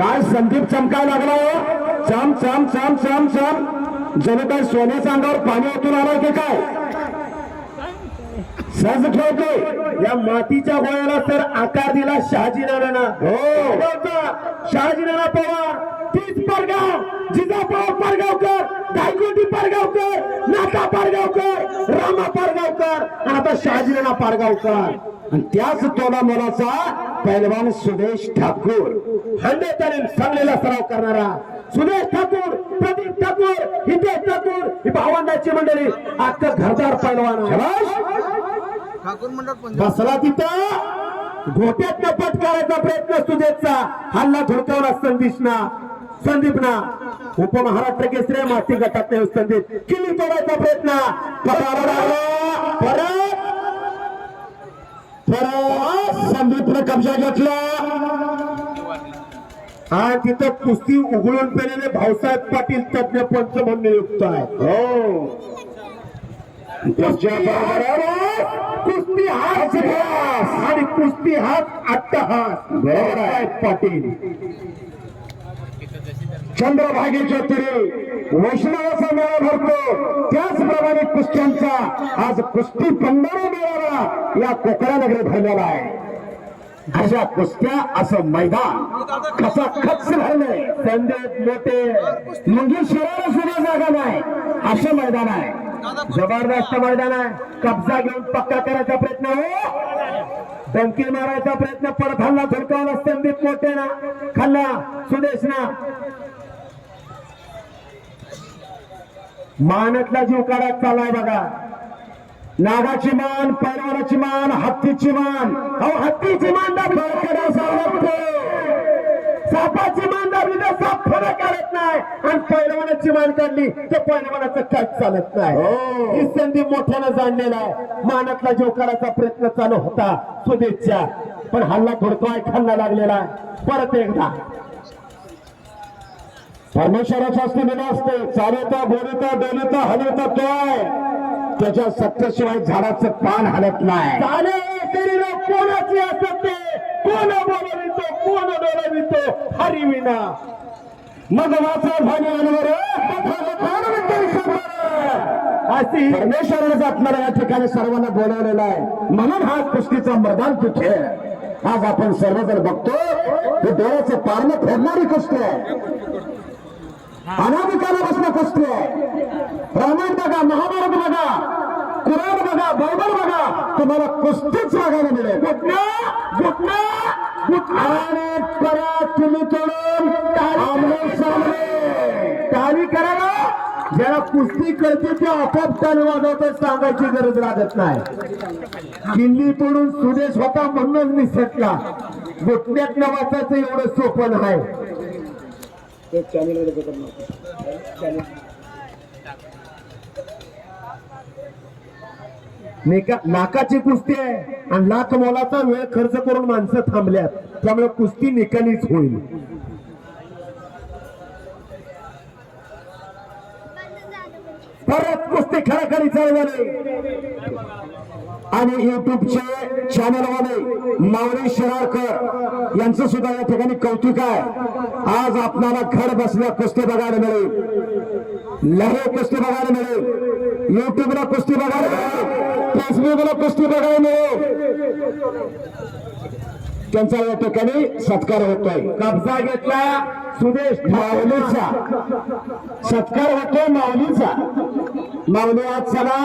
काय संदीप चमकाय लागला हो? चम चम चम चम चम. जणू काय सोन्याच्या अंगावर पाणी ओतून आलाय की काय? सहज ठेवते या मातीच्या गोळ्याला तर आकार दिला शहाजी नाना हो. शहाजी नाना पवार तीच परगाव जिजापाव परगावकर गायकोटी परगावकर नाता परगावकर रामा परगावकर आणि आता शहाजी नाना परगावकर. आणि त्याच तोला मोलाचा पैलवान सुदेश ठाकूर। हंडे तालीम सांगलेला सराव करणारा सुरेश ठाकूर प्रदीप ठाकूर हितेश ठाकूर ही भावंडाची मंडळी अख्खं घरदार पैलवान बसला तिथं. घोट्यात पट करायचा प्रयत्न सुदेशचा. हल्ला धुडकावला संदीपना संदीपना. उपमहाराष्ट्र केसरी माती गटात संदीप. किल्ली तोडायचा प्रयत्न. परत कब्जा घेतला. आणि तिथं कुस्ती उघडून पेलेले भाऊसाहेब पाटील तज्ञ पंच म्हणून नियुक्त आहे हो कुस्ती हाच घ्यास आणि कुस्ती हाच अट्टहास. भाऊसाहेब पाटील. चंद्रभागेच्या तीरे वैष्णवाचा मेळा भरतो. त्याचप्रमाणे कुस्त्यांचा आज कुस्ती पंधरा मेळावा या कोकणा भरलेला आहे. अशा कुस्त्या असं मैदान. कसा खच भरलंय. संदेश मोठे मुंगी शहराला सुद्धा जागा नाही. असं मैदान आहे. जबरदस्त मैदान आहे. कब्जा घेऊन पक्का करायचा प्रयत्न हो. डंकी मारायचा प्रयत्न. परत हल्ला धुडकावला संदीप मोठे ना. खाल्ला सुदेश ना. मानतला जीव काढत चालाय बघा. नागाची मान पैलवानाची मान हत्तीची मान. अहो हत्तीची मान सापाची मान दाबली तर साप फरक काढत नाही. आणि पैलवानाची मान काढली तर पैलवानाचं काच चालत नाही. हो. ही संधी मोठ्यानं जाणलेला आहे. मानातला जीव काढायचा प्रयत्न चालू होता सुदेशच्या पण हल्ला थोडतोय खाल्ला लागलेला आहे. परत एकदा. परमेश्वराचा असते असते. चालवता बोलता डोलता हलवता तो आहे. त्याच्या सत्याशिवाय झाडाचं पान हलत नाही. झाले तरी लोक कोणाचे असत ते? कोण बोलवितो? कोण डोलवितो हरिविना मग वाचा भानी अनवर. अशी परमेश्वराने आपल्याला या ठिकाणी सर्वांना बोलवलेलं आहे. म्हणून हा कुस्तीचा मैदान आहे. आज आपण सर्वजण बघतो हे डोळ्याचं पारणं फेडणारी कुस्ती आहे. अनाधिकारापासून कुस्ती आहे. रामायण बघा महाभारत बघा कुराण बघा बायबल बघा तुम्हाला कुस्तीच बघायला मिळेल. आणि परत तुम्ही तोडून टाळी करायला ज्याला कुस्ती कळते ते आपोआप टाळी वाजवत सांगायची गरज लागत नाही. किल्ली तोडून सुदेश होता म्हणूनच निसटला घुटण्यात न वाचायचं एवढं सोपं नाही. निका- नाकाची कुस्ती आहे आणि लाख मोलाचा वेळ खर्च करून माणसं थांबल्यात. त्यामुळे कुस्ती निकालीच होईल. परत कुस्ती खराखरी चालवले आणि युट्यूबचे चॅनलवाले माऊली शिराळकर यांचं सुद्धा या ठिकाणी कौतुक आहे. आज आपल्याला घर बसल्या कुस्ती बघायला मिळेल. लहे कुस्ती बघायला मिळेल. युट्यूबला कुस्ती बघायला मिळेल. फेसबुकला कुस्ती बघायला मिळेल. त्यांचा या ठिकाणी सत्कार होतोय. कब्जा घेतला सुदेश माऊलीचा. सत्कार होतोय माऊलीचा. माऊली आज चला